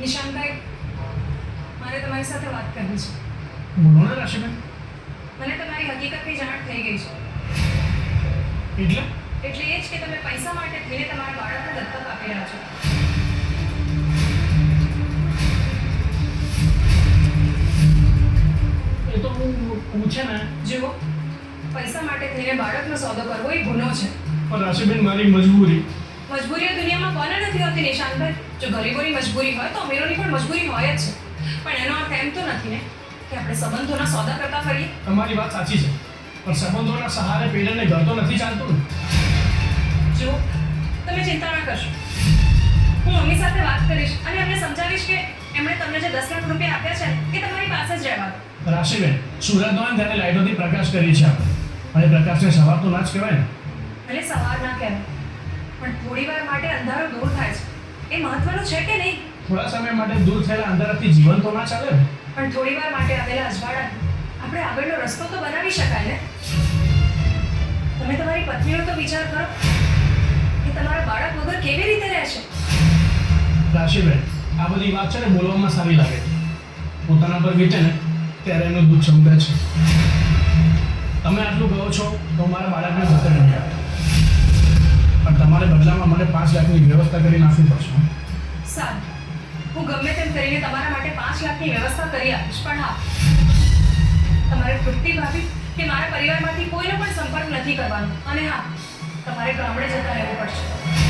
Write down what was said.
નિશાંતભાઈ મારે તમારી સાથે વાત કરવી છે. બોલો ને મને તમારી હકીકતની જાણ થઈ ગઈ છે. એટલે? એટલે એ જ કે તમે પૈસા માટે થઈને તમારા બાળકને દત્તક આપી રહ્યા છો. એ તો હું પૂછે ને? જુઓ પૈસા માટે થઈને બાળકનો સોદો કરવો એ ગુનો છે. પણ રાશિબેન મારી મજબૂરી. મજબૂરીઓ દુનિયામાં કોને નથી હોતી નિશાનભાઈ જો ગરીબોની મજબૂરી હોય તો અમીરોની પણ મજબૂરી હોય જ છે. પણ એનો અર્થ એમ તો નથી ને કે આપણે સંબંધોના સોદા કરતા ફરીએ? તમારી વાત સાચી છે. પણ સંબંધોના સહારે પેઢીને ઘર તો નથી ચાલતું ને. જો તમે ચિંતા ના કરશો. હું મમ્મી સાથે વાત કરીશ અને એમને સમજાવીશ કે એમણે તમને જે દસ લાખ રૂપિયા આપ્યા છે એ તમારી પાસે જ રહેવા દો. રાશિબેન સુરત હોય ને ત્યારે લાઇટોથી પ્રકાશ કરી છે આપણે. અને પ્રકાશને સવાર તો ના જ કહેવાય ને. ભલે સવાર ના કહેવાય. પણ થોડી વાર માટે અંધારો દૂર થાય છે. એ મહત્વનું છે કે નહીં? થોડા સમય માટે દૂર થયેલા અંધારાથી જીવન તો ના ચાલે ને? પણ થોડી વાર માટે આવેલા અજવાળા આપણે આગળનો રસ્તો તો બનાવી શકાય ને? તમે તમારી પત્નીનો તો વિચાર કરો કે તમારા બાળક વગર કેવી રીતે રહેશે રાશિબેન આ બધી વાત છે ને બોલવામાં સારી લાગે છે. પોતાના પર વીતે ને ત્યારે એનું દુઃખ સમજે છે. તમે આટલું કહો છો તો મારા બાળકને બદલામાં મને પાંચ લાખની વ્યવસ્થા કરી નાખવી પડશે. સારું. હું ગમે તેમ કરીને તમારા માટે પાંચ લાખની વ્યવસ્થા કરી આપીશ, પણ હા. તમારે તૃપ્તિ ભાભી કે મારા પરિવારમાંથી કોઈનો પણ સંપર્ક નથી કરવાનો. અને હા, તમારે ગામડે જતા રહેવું પડશે.